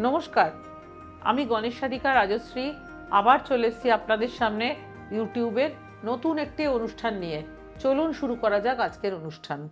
নমস্কার। আমি গণেশ সাধিকা রাজশ্রী, আবার চলে এসেছি আপনাদের সামনে ইউটিউবের নতুন একটি অনুষ্ঠান নিয়ে। চলুন শুরু করা যাক আজকের অনুষ্ঠান।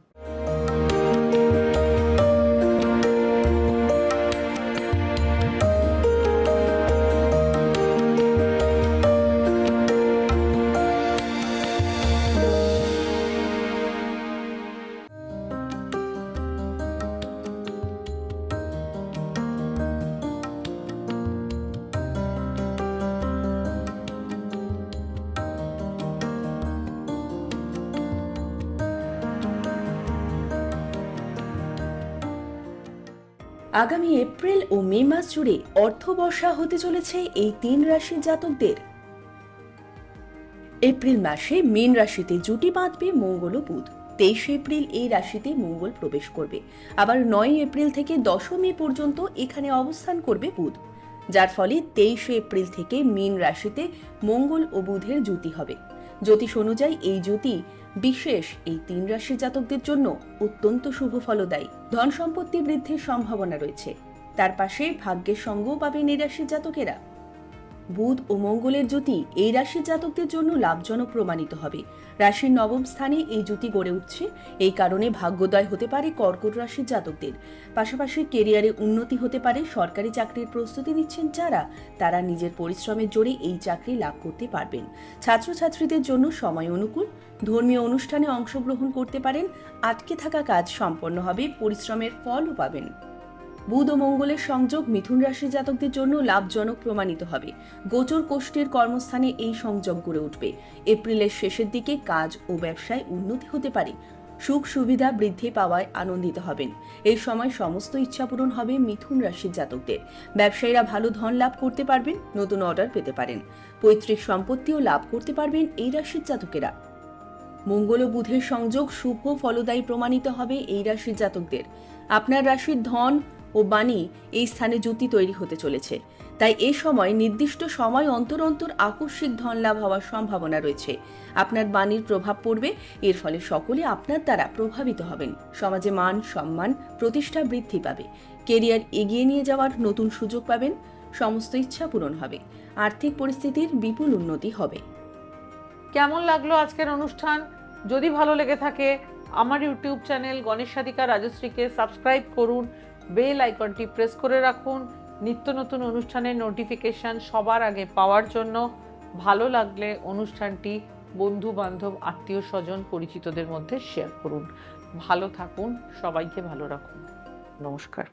আগামী এপ্রিল ও মে মাস জুড়ে অর্থবর্ষা হতে চলেছে এই তিন রাশির জাতকদের। এপ্রিল মাসে মীন রাশিতে জুটি বাঁধবে মঙ্গল ও বুধ। তেইশে এপ্রিল এই রাশিতে মঙ্গল প্রবেশ করবে। আবার নয় এপ্রিল থেকে দশম পর্যন্ত এখানে অবস্থান করবে বুধ। যার ফলে তেইশে এপ্রিল থেকে মীন রাশিতে মঙ্গল ও বুধের জুতি হবে। জ্যোতিষ অনুযায়ী এই জুতি বিশেষ এই তিন রাশি জাতকদের জন্য অত্যন্ত শুভ ফলদায়ী। ধন সম্পত্তি বৃদ্ধির সম্ভাবনা রয়েছে। তার পাশে ভাগ্যের সঙ্গও পাবে নিরাশি জাতকেরা। বুধ ও মঙ্গলের জ্যোতি এই রাশির জাতকদের জন্য লাভজনক প্রমাণিত হবে। রাশির নবম স্থানে এই জ্যোতি গড়ে উঠছে, এই কারণে ভাগ্যোদয় হতে পারে কর্কট রাশির জাতকদের। পাশাপাশি কেরিয়ারে উন্নতি হতে পারে সরকারি চাকরির প্রস্তুতি নিচ্ছেন যারা, তারা নিজের পরিশ্রমের জোরে এই চাকরি লাভ করতে পারবেন। ছাত্রছাত্রীদের জন্য সময় অনুকূল, ধর্মীয় অনুষ্ঠানে অংশগ্রহণ করতে পারেন, আটকে থাকা কাজ সম্পন্ন হবে, পরিশ্রমের ফলও পাবেন। বুধ ও মঙ্গলের সংযোগ মিথুন রাশির জাতকদের জন্য লাভজনক প্রমাণিত হবে। গোচর কোষ্ঠীর কর্মস্থানে এই সংযোগ গড়ে উঠবে। এপ্রিলের শেষের দিকে কাজ ও ব্যবসায় উন্নতি হতে পারে। সুখ সুবিধা বৃদ্ধি পাওয়ায় আনন্দিত হবেন। এই সময় সমস্ত ইচ্ছা পূরণ হবে মিথুন রাশির জাতকদের। ব্যবসায়ীরা ভালো ধন লাভ করতে পারবেন, নতুন অর্ডার পেতে পারেন। পৈতৃক সম্পত্তিও লাভ করতে পারবেন এই রাশির জাতকেরা। মঙ্গল ও বুধের সংযোগ শুভ ফলদায়ী প্রমাণিত হবে এই রাশির জাতকদের। আপনার রাশির ধন ও বাণী এই স্থানে জুতি তৈরি হতে চলেছে। তাই এ সময় নির্দিষ্ট সময় অন্তর অন্তর আকস্মিক ধন লাভ হওয়ার সম্ভাবনা রয়েছে। আপনার বাণীর প্রভাব পড়বে, এর ফলে সকলে আপনার দ্বারা প্রভাবিত হবেন। সমাজে মান, সম্মান, প্রতিষ্ঠা বৃদ্ধি পাবে। কেরিয়ার এগিয়ে নিয়ে যাওয়ার নতুন সুযোগ পাবেন। সমস্ত ইচ্ছা পূরণ হবে। আর্থিক পরিস্থিতির বিপুল উন্নতি হবে। কেমন লাগল আজকের অনুষ্ঠান? যদি ভালো লেগে থাকে, আমার ইউটিউব চ্যানেল গণেশ সাধিকা রাজশ্রীকে সাবস্ক্রাইব করুন, বেল আইকনটি প্রেস করে রাখুন, নিত্য নতুন অনুষ্ঠানের নোটিফিকেশন সবার আগে পাওয়ার জন্য। ভালো লাগলে অনুষ্ঠানটি বন্ধু বান্ধব আত্মীয় স্বজন পরিচিতদের মধ্যে শেয়ার করুন। ভালো থাকুন, সবাইকে ভালো রাখুন। নমস্কার।